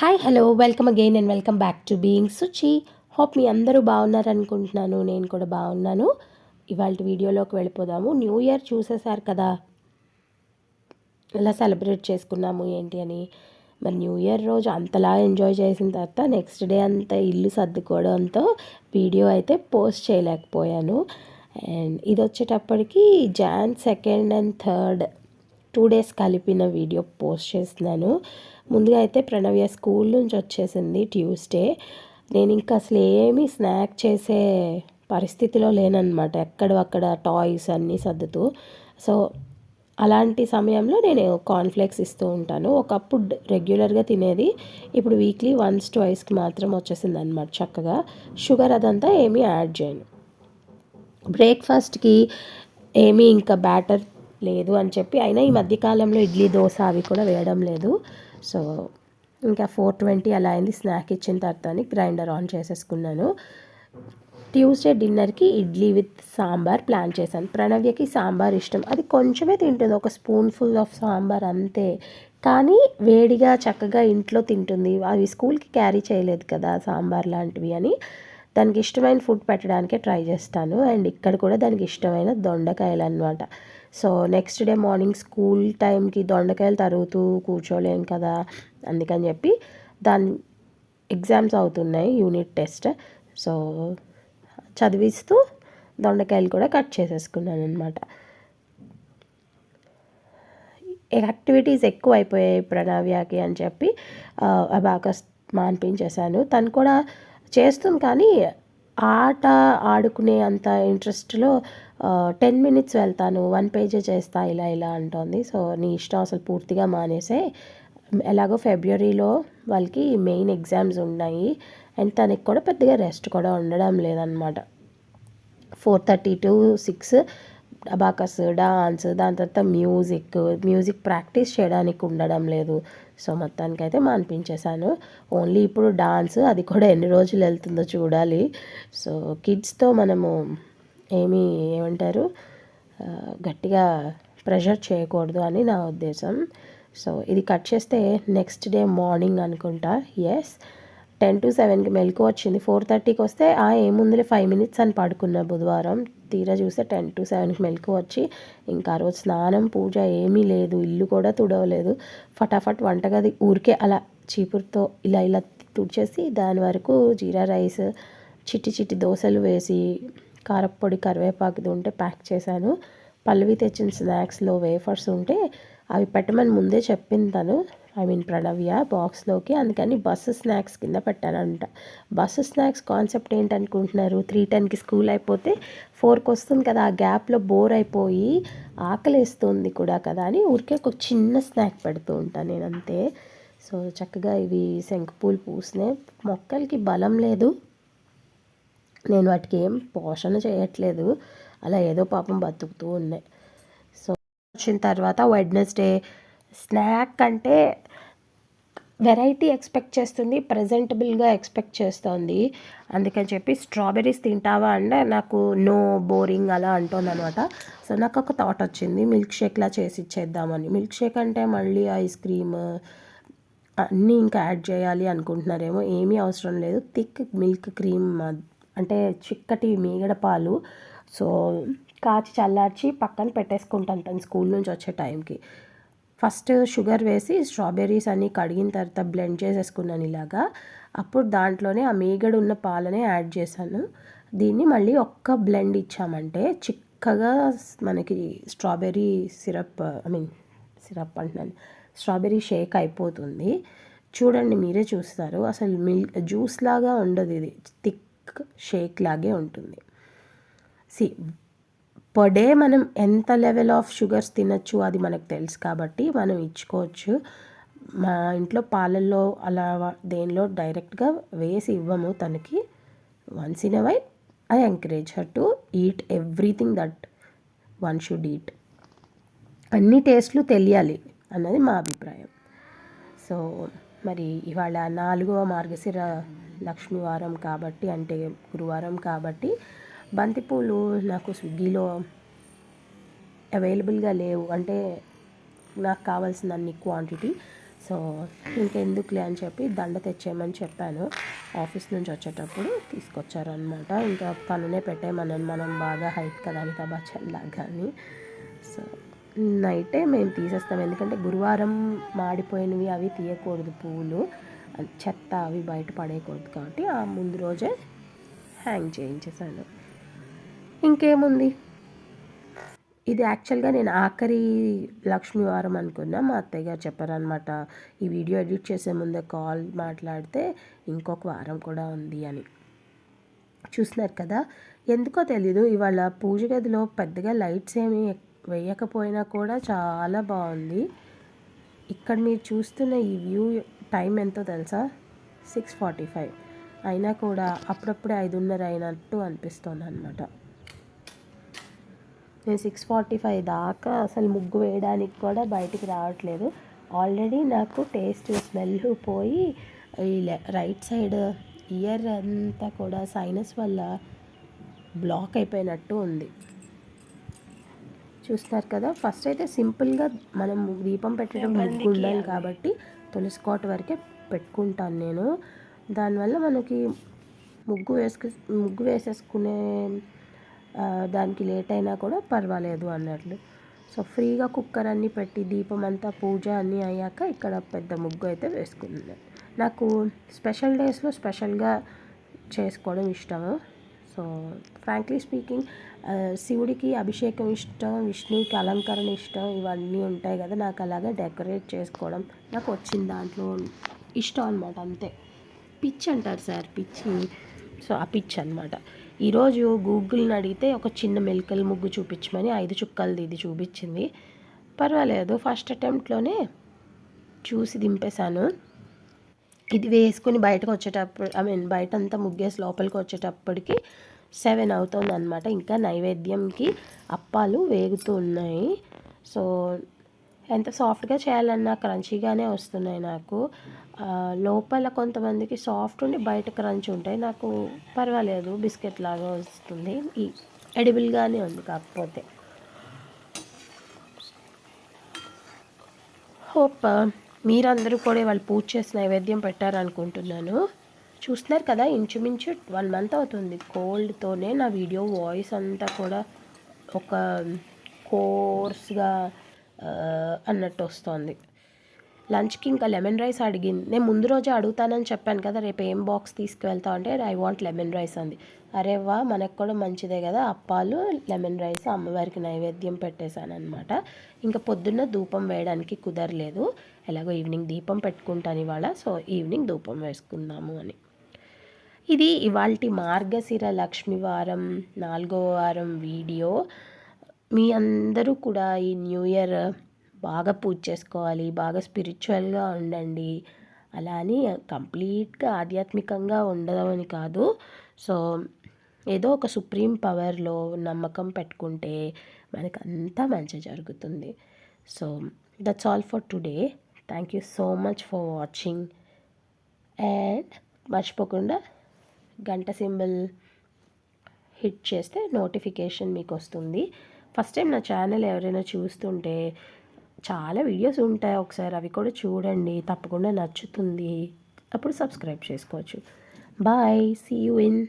Hi hello welcome again and welcome back to being Suchi hope మీ అందరూ బాగున్నారు అనుకుంటున్నాను నేను కూడా బాగున్నాను. ఇవాళ వీడియోలోకి వెళ్ళిపోదాము. న్యూ ఇయర్ చూసేశారు కదా. ఎలా సెలబ్రేట్ చేసుకున్నాము ఏంటి అని. మరి న్యూ ఇయర్ రోజు అంతలా ఎంజాయ్ చేసిన తర్వాత నెక్స్ట్ డే అంతా ఇల్లు సర్దుకోవడంతో వీడియో అయితే పోస్ట్ చేయలేకపోయాను. అండ్ ఇది వచ్చేటప్పటికి Jan second and third two days కలిపిన వీడియో పోస్ట్ చేస్తున్నాను. ముందుగా అయితే ప్రణవ్య స్కూల్ నుంచి వచ్చేసింది ట్యూస్డే. నేను ఇంకా అసలు ఏమీ స్నాక్ చేసే పరిస్థితిలో లేనన్నమాట. ఎక్కడ అక్కడ టాయ్స్ అన్నీ సర్దుతూ. సో అలాంటి సమయంలో నేను కాన్ఫ్లెక్స్ ఇస్తూ ఉంటాను. ఒకప్పుడు రెగ్యులర్గా తినేది ఇప్పుడు వీక్లీ వన్స్ ట్వైస్కి మాత్రం వచ్చేసింది అనమాట చక్కగా. షుగర్ అదంతా ఏమీ యాడ్ చేయను. బ్రేక్ఫాస్ట్కి ఏమీ ఇంకా బ్యాటర్ లేదు అని చెప్పి అయినా ఈ మధ్యకాలంలో ఇడ్లీ దోశ అవి కూడా వేయడం లేదు. సో ఇంకా ఫోర్ ట్వంటీ అలా అయింది స్నాక్ ఇచ్చిన తర్వాత గ్రైండర్ ఆన్ చేసేసుకున్నాను. ట్యూస్డే డిన్నర్కి ఇడ్లీ విత్ సాంబార్ ప్లాన్ చేశాను. ప్రణవ్యకి సాంబార్ ఇష్టం. అది కొంచెమే తింటుంది. ఒక స్పూన్ఫుల్ ఆఫ్ సాంబార్ అంతే. కానీ వేడిగా చక్కగా ఇంట్లో తింటుంది. అవి స్కూల్కి క్యారీ చేయలేదు కదా సాంబార్ లాంటివి అని. దానికి ఇష్టమైన ఫుడ్ పెట్టడానికే ట్రై చేస్తాను. అండ్ ఇక్కడ కూడా దానికి ఇష్టమైన దొండకాయలు అనమాట so next day morning school టైంకి దొండకాయలు తరుగుతూ కూర్చోలేం కదా అందుకని చెప్పి దాని ఎగ్జామ్స్ అవుతున్నాయి యూనిట్ టెస్ట్. సో చదివిస్తూ దొండకాయలు కూడా కట్ చేసేసుకున్నాను అనమాట యాక్టివిటీస్ ఎక్కువ అయిపోయాయి ప్రణవ్యాకి అని చెప్పి అబాకస్ మాన్పించేశాను. తను కూడా చేస్తుంది కానీ ఆట ఆడుకునే అంత ఇంట్రెస్ట్లో టెన్ మినిట్స్ వెళ్తాను. వన్ పేజే చేస్తా ఇలా ఇలా అంటోంది. సో నీ ఇష్టం అసలు పూర్తిగా మానేసే. ఎలాగో ఫిబ్రవరిలో వాళ్ళకి మెయిన్ ఎగ్జామ్స్ ఉన్నాయి. అండ్ తనకి కూడా పెద్దగా రెస్ట్ కూడా ఉండడం లేదనమాట. Four thirty to six abacus dance దాని తర్వాత మ్యూజిక్ మ్యూజిక్ ప్రాక్టీస్ చేయడానికి ఉండడం లేదు. సో మొత్తానికి అయితే మానిపించేశాను ఓన్లీ ఇప్పుడు డాన్స్ అది కూడా ఎన్ని రోజులు వెళ్తుందో చూడాలి. సో కిడ్స్తో మనము ఏమీ ఏమంటారు గట్టిగా ప్రెషర్ చేయకూడదు అని నా ఉద్దేశం. సో ఇది కట్ చేస్తే నెక్స్ట్ డే మార్నింగ్ అనుకుంటా. ఎస్ టెన్ టు సెవెన్కి మెలకు వచ్చింది. ఫోర్ థర్టీకి వస్తే ఆ ఏముందిలే ఫైవ్ మినిట్స్ అని పడుకున్నా బుధవారం. తీరా చూస్తే టెన్ టు సెవెన్కి మెలకు వచ్చి ఇంకా రోజు స్నానం పూజ ఏమీ లేదు ఇల్లు కూడా తుడవలేదు. ఫటాఫట్ వంటగది ఊరికే అలా చీపురుతో ఇలా ఇలా తుడిచేసి దాని వరకు జీరా రైస్ చిట్టి చిట్టి దోశలు వేసి కారప్పొడి కరివేపాకుది ఉంటే ప్యాక్ చేశాను. పల్లవి తెచ్చిన స్నాక్స్లో వేఫర్స్ ఉంటే అవి పెట్టమని ముందే చెప్పింది తను. ఐ మీన్ ప్రణవ్య బాక్స్లోకి అందుకని బస్సు స్నాక్స్ కింద పెట్టానంట బస్సు స్నాక్స్ కాన్సెప్ట్ ఏంటనుకుంటున్నారు? త్రీ టెన్కి స్కూల్ అయిపోతే ఫోర్కి వస్తుంది కదా ఆ గ్యాప్లో బోర్ అయిపోయి ఆకలేస్తుంది కూడా కదా అని ఊరికే ఒక చిన్న స్నాక్ పెడుతూ ఉంటాను నేను అంతే సో చక్కగా ఇవి శంకుపూలు పూసినాయి మొక్కలకి బలం లేదు. నేను వాటికి ఏం పోషణ చేయట్లేదు. అలా ఏదో పాపం బతుకుతూ ఉన్నాయి. సో వచ్చిన తర్వాత వెడ్నెస్డే స్నాక్ అంటే వెరైటీ ఎక్స్పెక్ట్ చేస్తుంది ప్రజెంటబుల్గా ఎక్స్పెక్ట్ చేస్తుంది. అందుకని చెప్పి స్ట్రాబెర్రీస్ తింటావా అంటే నాకు నో బోరింగ్ అలా అంటుంది అనమాట సో నాకు ఒక థాట్ వచ్చింది మిల్క్ షేక్లా చేసి ఇచ్చేద్దామని. మిల్క్ షేక్ అంటే మళ్ళీ ఐస్ క్రీమ్ అన్నీ ఇంకా యాడ్ చేయాలి అనుకుంటున్నారేమో ఏమీ అవసరం లేదు. థిక్ మిల్క్ క్రీమ్ అంటే చిక్కటి మీగడ పాలు. సో కాచి చల్లార్చి పక్కన పెట్టేసుకుంటాను తను స్కూల్ నుంచి వచ్చే టైంకి. ఫస్ట్ షుగర్ వేసి స్ట్రాబెర్రీస్ అన్నీ కడిగిన తర్వాత బ్లెండ్ చేసేసుకున్నాను ఇలాగా. అప్పుడు దాంట్లోనే ఆ మీగడ ఉన్న పాలనే యాడ్ చేశాను. దీన్ని మళ్ళీ ఒక్క బ్లెండ్ ఇచ్చామంటే చిక్కగా మనకి strawberry syrup I mean syrup అంటున్నాను స్ట్రాబెర్రీ షేక్ అయిపోతుంది. చూడండి మీరే చూస్తారు. అసలు మిల్క్ జ్యూస్ లాగా ఉండదు ఇది. థిక్ షేక్ లాగే ఉంటుంది. సి పర్ డే మనం ఎంత లెవెల్ ఆఫ్ షుగర్స్ తినచ్చు అది మనకు తెలుసు కాబట్టి మనం ఇచ్చుకోవచ్చు. మా ఇంట్లో పాలల్లో అలా దేనిలో డైరెక్ట్గా వేసి ఇవ్వము తనకి. Once in why I encourage her to eat everything that one should eat అన్ని టేస్ట్లు తెలియాలి అన్నది మా అభిప్రాయం. సో మరి ఇవాళ నాలుగవ మార్గశిర లక్ష్మీవారం కాబట్టి అంటే గురువారం కాబట్టి బంతిపూలు నాకు స్విగ్గీలో అవైలబుల్గా లేవు. అంటే నాకు కావాల్సిన అన్ని క్వాంటిటీ. సో ఇంకెందుకులే అని చెప్పి దండ తెచ్చేయమని చెప్పాను. ఆఫీస్ నుంచి వచ్చేటప్పుడు తీసుకొచ్చారనమాట ఇంకా తననే పెట్టేయమన్నాను. మనం బాగా హైట్ కదా అమితాబ్ బచ్చన్ లాగా అని. సో నైటే మేము తీసేస్తాం. ఎందుకంటే గురువారం మాడిపోయినవి అవి తీయకూడదు పువ్వులు చెత్త అవి బయట పడేయకూడదు కాబట్టి ఆ ముందు రోజే హ్యాంగ్ చేయించేసాను ఇంకేముంది? ఇది యాక్చువల్గా నేను ఆఖరి లక్ష్మీవారం అనుకున్నా. మా అత్తయ్య గారు చెప్పారనమాట ఈ వీడియో ఎడిట్ చేసే ముందే కాల్ మాట్లాడితే ఇంకొక వారం కూడా ఉంది అని. చూస్తున్నారు కదా? ఎందుకో తెలీదు ఇవాళ పూజ గదిలో పెద్దగా లైట్స్ ఏమి వేయకపోయినా కూడా చాలా బాగుంది. ఇక్కడ మీరు చూస్తున్న ఈ వ్యూ టైం ఎంతో తెలుసా? Six forty five. అయినా కూడా అప్పుడప్పుడే ఐదున్నర అయినట్టు అనిపిస్తుంది అనమాట సిక్స్ ఫార్టీ ఫైవ్ దాకా అసలు ముగ్గు వేయడానికి కూడా బయటికి రావట్లేదు. ఆల్రెడీ నాకు టేస్ట్ స్మెల్ పోయి ఈ రైట్ సైడ్ ఇయర్ అంతా కూడా సైనస్ వల్ల బ్లాక్ అయిపోయినట్టు ఉంది. చూస్తారు కదా ఫస్ట్ అయితే సింపుల్గా మనం దీపం పెట్టడం ముగ్గు ఉండాలి కాబట్టి తులసి కోట వరకే పెట్టుకుంటాను నేను. దానివల్ల మనకి ముగ్గు వేసుకు ముగ్గు వేసేసుకునే దానికి లేట్ అయినా కూడా పర్వాలేదు అన్నట్లు. సో ఫ్రీగా కుక్కర్ అన్నీ పెట్టి దీపం అంతా పూజ అన్నీ అయ్యాక ఇక్కడ పెద్ద ముగ్గు అయితే వేసుకున్నాను. నాకు స్పెషల్ డేస్లో స్పెషల్గా చేసుకోవడం ఇష్టము. సో ఫ్రాంక్లీ స్పీకింగ్ శివుడికి అభిషేకం ఇష్టం విష్ణువుకి అలంకరణ ఇష్టం ఇవన్నీ ఉంటాయి కదా. నాకు అలాగే డెకరేట్ చేసుకోవడం నాకు వచ్చిన దాంట్లో ఇష్టం అనమాట అంతే. పిచ్ అంటారు సార్ పిచ్చి. సో ఆ పిచ్ అనమాట ఈరోజు గూగుల్ని అడిగితే ఒక చిన్న మెలికల ముగ్గు చూపించమని ఐదు చుక్కలది ఇది చూపించింది. పర్వాలేదు ఫస్ట్ అటెంప్ట్లోనే చూసి దింపేశాను. ఇది వేసుకుని బయటకు వచ్చేటప్పుడు ఐ మీన్ బయట అంతా ముగ్గేసి లోపలికి వచ్చేటప్పటికి సెవెన్ అవుతుంది అనమాట ఇంకా నైవేద్యంకి అప్పాలు వేగుతూ ఉన్నాయి. సో ఎంత సాఫ్ట్గా చేయాలన్నా క్రంచీగానే వస్తున్నాయి నాకు. లోపల కొంతమందికి సాఫ్ట్ ఉండి బయట క్రంచ్ ఉంటాయి. నాకు పర్వాలేదు బిస్కెట్ లాగా వస్తుంది. ఈ ఎడిబుల్గానే ఉంది కాకపోతే. హోప్ మీరందరూ కూడా వాళ్ళు పూజ చేసి నైవేద్యం పెట్టారనుకుంటున్నాను. చూస్తున్నారు కదా ఇంచుమించు వన్ మంత్ అవుతుంది. కోల్డ్తోనే నా వీడియో వాయిస్ అంతా కూడా ఒక కోర్స్గా అన్నట్టు వస్తుంది. లంచ్కి ఇంకా లెమన్ రైస్ అడిగింది. నేను ముందు రోజే అడుగుతానని చెప్పాను కదా రేపు ఏం బాక్స్ తీసుకువెళ్తా అంటే ఐ వాంట్ లెమన్ రైస్ అంది. అరే వా మనకు కూడా మంచిదే కదా అప్పాలు లెమన్ రైస్ అమ్మవారికి నైవేద్యం పెట్టేశాను అనమాట ఇంకా పొద్దున్న ధూపం వేయడానికి కుదరలేదు. ఎలాగో ఈవినింగ్ దీపం పెట్టుకుంటాను ఇవాళ సో ఈవినింగ్ ధూపం వేసుకుందాము అని. ఇది ఇవాళ మార్గశిర లక్ష్మీవారం నాలుగో వారం వీడియో. మీ అందరూ కూడా ఈ న్యూ ఇయర్ బాగా పూజ చేసుకోవాలి బాగా స్పిరిచువల్గా ఉండండి. అలా అని కంప్లీట్గా ఆధ్యాత్మికంగా ఉండదని కాదు. సో ఏదో ఒక సుప్రీం పవర్లో నమ్మకం పెట్టుకుంటే మనకు అంతా మంచి జరుగుతుంది. So that's all for today thank you so much for watching and మర్చిపోకుండా గంట సింబల్ హిట్ చేస్తే నోటిఫికేషన్ మీకు వస్తుంది. ఫస్ట్ టైం నా ఛానల్ ఎవరైనా చూస్తుంటే చాలా వీడియోస్ ఉంటాయి ఒకసారి అవి కూడా చూడండి తప్పకుండా నచ్చుతుంది. అప్పుడు సబ్స్క్రైబ్ చేసుకోవచ్చు. Bye see you in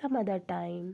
some other time